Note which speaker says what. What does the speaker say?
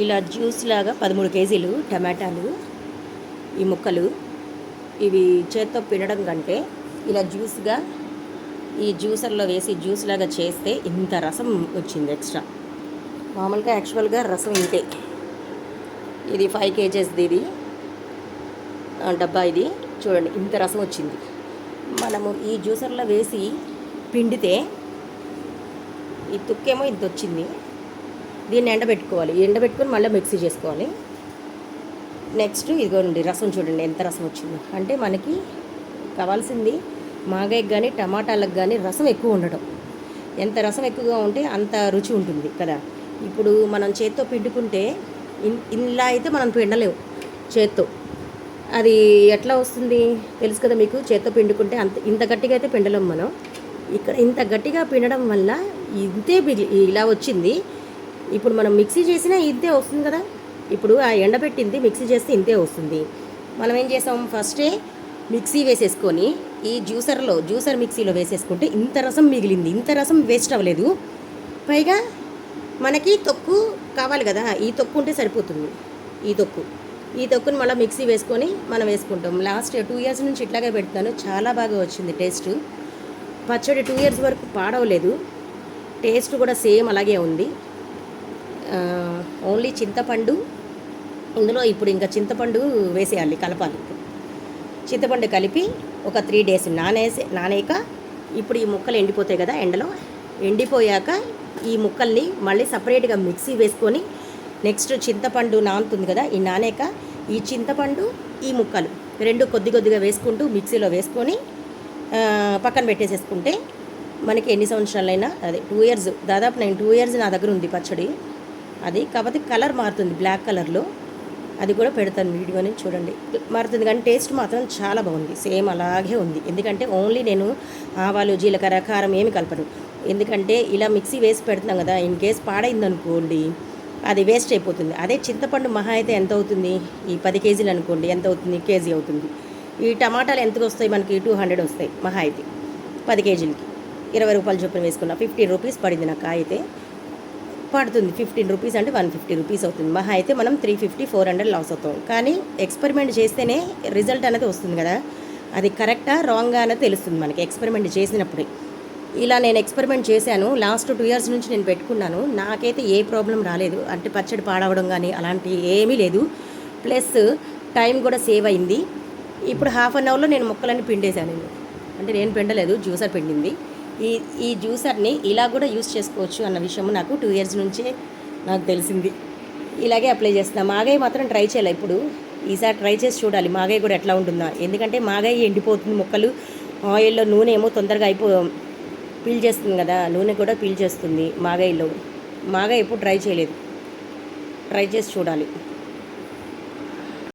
Speaker 1: ఇలా జ్యూస్ లాగా పదమూడు కేజీలు టమాటాలు ఈ ముక్కలు ఇవి చేత్తో పిండడం కంటే ఇలా జ్యూస్గా ఈ జ్యూసర్లో వేసి జ్యూస్ లాగా చేస్తే ఇంత రసం వచ్చింది ఎక్స్ట్రా. మామూలుగా యాక్చువల్గా రసం ఇంతే. ఇది ఫైవ్ కేజెస్ది ఇది డబ్బా ఇది. చూడండి ఇంత రసం వచ్చింది. మనము ఈ జ్యూసర్లో వేసి పిండితే ఈ తుక్కేమో ఇంత వచ్చింది. దీన్ని ఎండబెట్టుకోవాలి ఎండబెట్టుకొని మళ్ళీ మిక్సీ చేసుకోవాలి. నెక్స్ట్ ఇదిగోండి రసం చూడండి ఎంత రసం వచ్చిందో. అంటే మనకి కావాల్సింది మాగాయకి కానీ టమాటాలకు కానీ రసం ఎక్కువ ఉండడం. ఎంత రసం ఎక్కువగా ఉంటే అంత రుచి ఉంటుంది కదా. ఇప్పుడు మనం చేత్తో పిండుకుంటే ఇన్- ఇలా అయితే మనం పిండలేము చేత్తో. అది ఎట్లా వస్తుంది తెలుసు కదా మీకు? చేత్తో పిండుకుంటే అంత ఇంత గట్టిగా అయితే పిండలేం మనం. ఇక్కడ ఇంత గట్టిగా పిండడం వల్ల ఇంతే ఇలా వచ్చింది. ఇప్పుడు మనం మిక్సీ చేసినా ఇంతే వస్తుంది కదా? ఇప్పుడు ఆ ఎండబెట్టింది మిక్సీ చేస్తే ఇంతే వస్తుంది. మనం ఏం చేసాం? ఫస్టే మిక్సీ వేసేసుకొని ఈ జ్యూసర్లో జ్యూసర్ మిక్సీలో వేసేసుకుంటే ఇంత రసం మిగిలింది. ఇంత రసం వేస్ట్ అవ్వలేదు. పైగా మనకి తొక్కు కావాలి కదా? ఈ తొక్కు ఉంటే సరిపోతుంది. ఈ తొక్కు. ఈ తొక్కుని మళ్ళీ మిక్సీ వేసుకొని మనం వేసుకుంటాం. లాస్ట్ టూ ఇయర్స్ నుంచి ఇట్లాగే పెడతాను చాలా బాగా వచ్చింది టేస్ట్. పచ్చడి టూ ఇయర్స్ వరకు పాడవలేదు. టేస్ట్ కూడా సేమ్ అలాగే ఉంది. ఓన్లీ చింతపండు ఇందులో ఇప్పుడు ఇంకా చింతపండు వేసేయాలి కలపాలి. చింతపండు కలిపి ఒక త్రీ డేస్ నానేసి నానేక ఇప్పుడు ఈ ముక్కలు ఎండిపోతాయి కదా ఎండలో ఎండిపోయాక ఈ ముక్కల్ని మళ్ళీ సపరేట్గా మిక్సీ వేసుకొని నెక్స్ట్ చింతపండు నానుతుంది కదా ఈ నానేక ఈ చింతపండు ఈ ముక్కలు రెండు కొద్ది కొద్దిగా వేసుకుంటూ మిక్సీలో వేసుకొని పక్కన పెట్టేసేసుకుంటే మనకి ఎన్ని సంవత్సరాలైనా అదే టూ ఇయర్స్ దాదాపు నేను టూ ఇయర్స్ నా దగ్గర ఉంది పచ్చడి. అది. కాకపోతే కలర్ మారుతుంది బ్లాక్ కలర్లో. అది కూడా పెడతాను వీడియోని చూడండి. మారుతుంది కానీ టేస్ట్ మాత్రం చాలా బాగుంది. సేమ్ అలాగే ఉంది. ఎందుకంటే ఓన్లీ నేను ఆవాలు జీలకర్ర కారం ఏమి కలపను. ఎందుకంటే ఇలా మిక్సీ వేసి పెడుతున్నాం కదా ఇన్ కేస్ పాడైందనుకోండి అది వేస్ట్ అయిపోతుంది. అదే చింతపండు మహా అయితే ఎంత అవుతుంది? ఈ పది కేజీలు అనుకోండి ఎంత అవుతుంది? కేజీ అవుతుంది. ఈ టమాటాలు ఎంతకు వస్తాయి? మనకి టూ హండ్రెడ్ వస్తాయి మహా అయితే. పది కేజీలకి. ఇరవై రూపాయలు చొప్పున వేసుకున్నా ఫిఫ్టీ రూపీస్ పడింది నాకు అయితే. పడుతుంది. ఫిఫ్టీన్ రూపీస్ అంటే వన్ ఫిఫ్టీ రూపీస్ అవుతుంది. మహా అయితే మనం three fifty four hundred loss అవుతాం. కానీ ఎక్స్పెరిమెంట్ చేస్తేనే రిజల్ట్ అనేది వస్తుంది కదా. అది కరెక్టా రాంగా అనేది తెలుస్తుంది మనకి ఎక్స్పెరిమెంట్ చేసినప్పుడే. ఇలా నేను ఎక్స్పెరిమెంట్ చేశాను. లాస్ట్ టూ ఇయర్స్ నుంచి నేను పెట్టుకున్నాను. నాకైతే ఏ ప్రాబ్లం రాలేదు. అంటే పచ్చడి పాడవడం కానీ అలాంటి ఏమీ లేదు. ప్లస్ టైం కూడా సేవ్ అయింది. ఇప్పుడు హాఫ్ అన్ అవర్లో నేను మొక్కలన్నీ పిండేశాను అంటే నేను పిండలేదు జ్యూసర్ పిండింది. ఈ ఈ జ్యూసర్ని ఇలా కూడా యూస్ చేసుకోవచ్చు అన్న విషయం నాకు టూ ఇయర్స్ నుంచే నాకు తెలిసింది. ఇలాగే అప్లై చేస్తున్నా. మాగాయ మాత్రం ట్రై చేయాలి. ఇప్పుడు ఈసారి ట్రై చేసి చూడాలి. మాగాయ కూడా ఎట్లా ఉంటుందా? ఎందుకంటే మాగాయ ఎండిపోతుంది మొక్కలు. ఆయిల్లో నూనె ఏమో తొందరగా అయిపో పీల్ చేస్తుంది కదా నూనె కూడా పీల్ చేస్తుంది మాగాయిలో మాగా ఎప్పుడు ట్రై చేయలేదు. ట్రై చేసి చూడాలి.